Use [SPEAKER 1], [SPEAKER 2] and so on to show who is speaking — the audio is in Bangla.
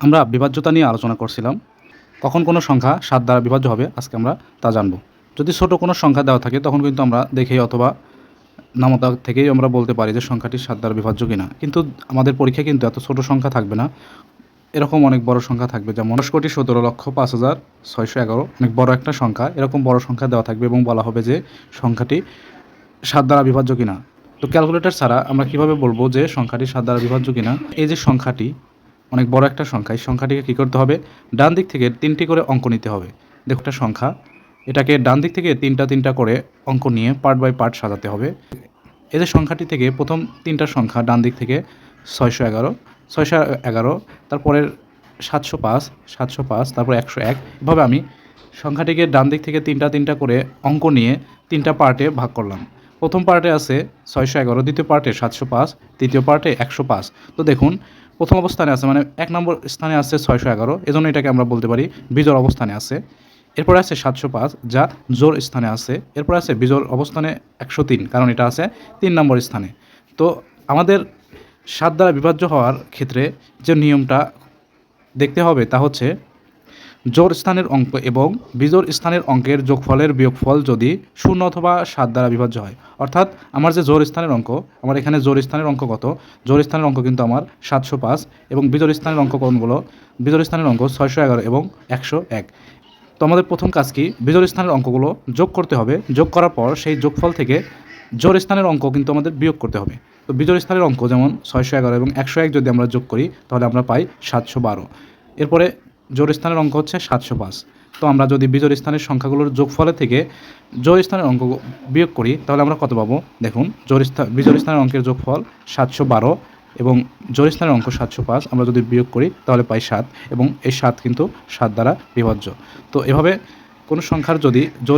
[SPEAKER 1] আমরা বিভাজ্যতা নিয়ে আলোচনা করছিলাম। কখন কোনো সংখ্যা সাত দ্বারা বিভাজ্য হবে আজকে আমরা তা জানব। যদি ছোট কোনো সংখ্যা দেওয়া থাকে, তখন কিন্তু আমরা দেখেই অথবা নামতা থেকেই আমরা বলতে পারি যে সংখ্যাটি সাত দ্বারা বিভাজ্য কিনা। কিন্তু আমাদের পরীক্ষায় কিন্তু এত ছোট সংখ্যা থাকবে না। এরকম অনেক বড় সংখ্যা থাকবে, যেমন দশ কোটি সতেরো লক্ষ পাঁচ হাজার ছয়শো এগারো। অনেক বড় একটা সংখ্যা, এরকম বড় সংখ্যা দেওয়া থাকবে এবং বলা হবে যে সংখ্যাটি সাত দ্বারা বিভাজ্য কিনা। তো ক্যালকুলেটর ছাড়া আমরা কীভাবে বলব যে সংখ্যাটি সাত দ্বারা বিভাজ্য কিনা? এই যে সংখ্যাটি অনেক বড় একটা সংখ্যা। এই সংখ্যাটিকে কী করতে হবে? ডান দিক থেকে তিনটি করে অঙ্ক নিতে হবে। দেখো একটা সংখ্যা। এটাকে ডান দিক থেকে তিনটা তিনটা করে অঙ্ক নিয়ে পার্ট বাই পার্ট সাজাতে হবে। যে সংখ্যাটি থেকে প্রথম তিনটা সংখ্যা ডান দিক থেকে ছয়শো এগারো ছয়শো এগারো, তারপরের সাতশো পাঁচ সাতশো পাঁচ, তারপর একশো এক। এভাবে আমি সংখ্যাটিকে ডান দিক থেকে তিনটা তিনটা করে অঙ্ক নিয়ে তিনটা পার্টে ভাগ করলাম। প্রথম পার্টে আছে ছয়শো এগারো, দ্বিতীয় পার্টে সাতশো পাঁচ, তৃতীয় পার্টে একশো পাঁচ। তো দেখুন প্রথম অবস্থানে আছে মানে এক নম্বর স্থানে আছে ছয়শো এগারো, এজন্য এটাকে আমরা বলতে পারি বিজোর অবস্থানে আছে। এরপরে আছে সাতশো পাঁচ, যা জোর স্থানে আছে। এরপর আছে বিজোর অবস্থানে একশো তিন, কারণ এটা আছে তিন নম্বর স্থানে। তো আমাদের সাত দ্বারা বিভাজ্য হওয়ার ক্ষেত্রে যে নিয়মটা দেখতে হবে তা হচ্ছে জোর স্থানের অঙ্ক এবং বিজোড় স্থানের অঙ্কের যোগফলের বিয়োগফল যদি শূন্য অথবা সাত দ্বারা বিভাজ্য হয়। অর্থাৎ আমার যে জোর স্থানের অঙ্ক, আমার এখানে জোর স্থানের অঙ্ক কত? জোর স্থানের অঙ্ক কিন্তু আমার সাতশো পাঁচ এবং বিজোড় স্থানের অঙ্ক কোনগুলো বিজোড় স্থানের অঙ্ক ছয়শো এগারো এবং একশো এক। তো আমাদের প্রথম কাজ কি? বিজোড় স্থানের অঙ্কগুলো যোগ করতে হবে। যোগ করার পর সেই যোগফল থেকে জোর স্থানের অঙ্ক কিন্তু আমাদের বিয়োগ করতে হবে। তো বিজোড় স্থানের অঙ্ক যেমন ছয়শো এগারো এবং একশো এক যদি আমরা যোগ করি, তাহলে আমরা পাই সাতশো বারো। এরপরে জোর স্থানের অঙ্ক হচ্ছে সাতশো পাঁচ। তো আমরা যদি বিজোর স্থানের সংখ্যাগুলোর যোগফলের থেকে জোর স্থানের অঙ্ক বিয়োগ করি, তাহলে আমরা কত পাবো? দেখুন জোর স্থান বিজোর স্থানের অঙ্কের যোগফল সাতশো বারো এবং জোর স্থানের অঙ্ক সাতশো পাঁচ, আমরা যদি বিয়োগ করি, তাহলে পাই সাত এবং এই সাত কিন্তু সাত দ্বারা বিভাজ্য। তো এভাবে কোনো সংখ্যার যদি জোর